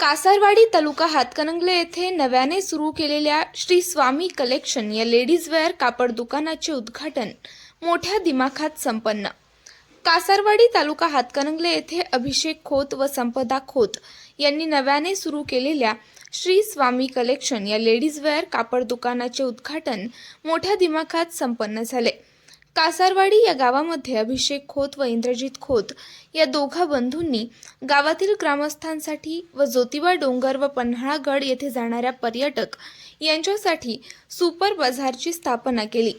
कासारवाडी तालुका हातकणंगले येथे नव्याने सुरू केलेल्या श्री स्वामी कलेक्शन या लेडीज वेअर कापड दुकानाचे उद्घाटन मोठ्या दिमाखात संपन्न. कासारवाडी तालुका हातकणंगले येथे अभिषेक खोत व संपदा खोत यांनी नव्याने सुरू केलेल्या श्री स्वामी कलेक्शन या लेडीज वेअर कापड दुकानाचे उद्घाटन मोठ्या दिमाखात संपन्न झाले. कासारवाडी या गावामध्ये अभिषेक खोत व इंद्रजित खोत या दोघा बंधूंनी गावातील ग्रामस्थांसाठी व ज्योतिबा डोंगर व पन्हाळागड येथे जाणाऱ्या पर्यटक यांच्यासाठी सुपर बाजारची स्थापना केली.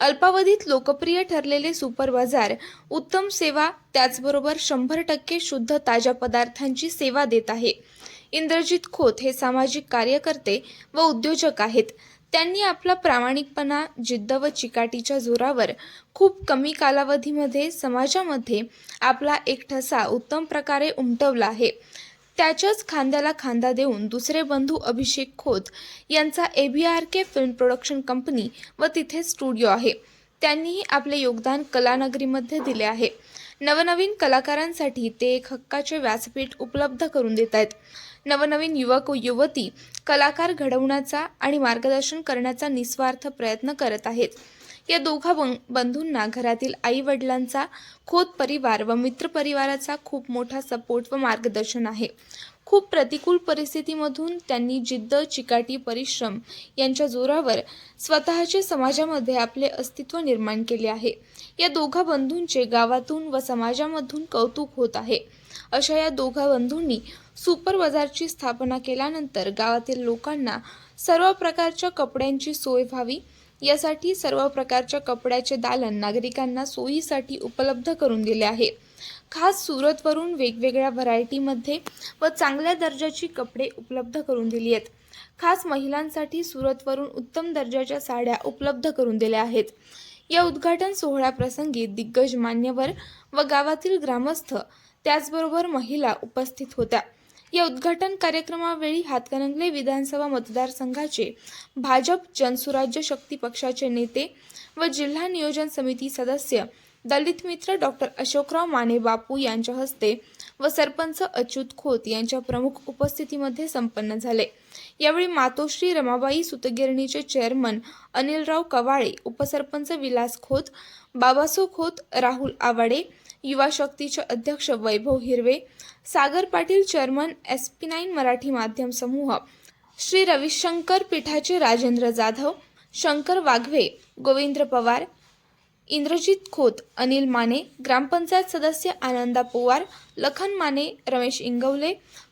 अल्पावधीत लोकप्रिय ठरलेले सुपर बाजार उत्तम सेवा त्याचबरोबर शंभर टक्के शुद्ध ताज्या पदार्थांची सेवा देत आहे. इंद्रजित खोत हे सामाजिक कार्यकर्ते व उद्योजक आहेत. त्यांनी आपला प्रामाणिकपणा जिद्द व चिकाटीच्या जोरावर खूप कमी कालावधीमध्ये समाजामध्ये आपला एक ठसा उत्तम प्रकारे उमटवला आहे. त्याच्याच खांद्याला खांदा देऊन दुसरे बंधू अभिषेक खोत यांचा A B R K film production company व तिथे स्टुडिओ आहे. त्यांनीही आपले योगदान कलानगरीमध्ये दिले आहे. नवनवीन कलाकारांसाठी ते एक हक्काचे व्यासपीठ उपलब्ध करून देत आहेत. नवनवीन युवक व युवती कलाकार घडवण्याचा आणि मार्गदर्शन करण्याचा निस्वार्थ प्रयत्न करत आहेत. या दोघा बंधूंना घरातील आई वडिलांचा खोत परिवार व मित्र परिवाराचा खूप मोठा सपोर्ट व मार्गदर्शन आहे. खूप प्रतिकूल परिस्थितीमधून त्यांनी जिद्द चिकाटी परिश्रम यांच्या जोरावर स्वतःचे समाजामध्ये आपले अस्तित्व निर्माण केले आहे. या दोघा बंधूंचे गावातून व समाजामधून कौतुक होत आहे. अशा या दोघा बंधूंनी सुपर बाजारची स्थापना केल्यानंतर गावातील लोकांना सर्व प्रकारच्या कपड्यांची सोय व्हावी. यासाठी सर्व प्रकारच्या कपड्याचे दालन नागरिकांना सोयीसाठी उपलब्ध करून दिले आहे. खास सुरतवरून वेगवेगळ्या व्हरायटीमध्ये व चांगल्या दर्जाची कपडे उपलब्ध करून दिली आहेत. खास महिलांसाठी सुरतवरून उत्तम दर्जाच्या साड्या उपलब्ध करून दिल्या आहेत. या उद्घाटन सोहळ्याप्रसंगी दिग्गज मान्यवर व गावातील ग्रामस्थ त्याचबरोबर महिला उपस्थित होत्या. या उद्घाटन कार्यक्रमावेळी हातकणंगले विधानसभा मतदारसंघाचे भाजप जनसुराज्य शक्ती पक्षाचे नेते व जिल्हा नियोजन समिती सदस्य दलित मित्र डॉक्टर अशोकराव माने बापू यांच्या हस्ते व सरपंच अच्युत खोत यांच्या प्रमुख उपस्थितीमध्ये संपन्न झाले. यावेळी मातोश्री रमाबाई सुतगिरणीचे चेअरमन अनिलराव कवाळे उपसरपंच विलास खोत बाबासो खोत राहुल आवाडे युवा शक्तीचे अध्यक्ष Vaibhav Hirve Sagar Patil chairman S P nine Marathi माध्यम समूह श्री रविशंकर पीठाचे राजेंद्र जाधव शंकर वाघवे गोविंद्र पवार इंद्रजित खोत अनिल माने ग्रामपंचायत सदस्य आनंदा पोवार लखन माने रमेश इंगवले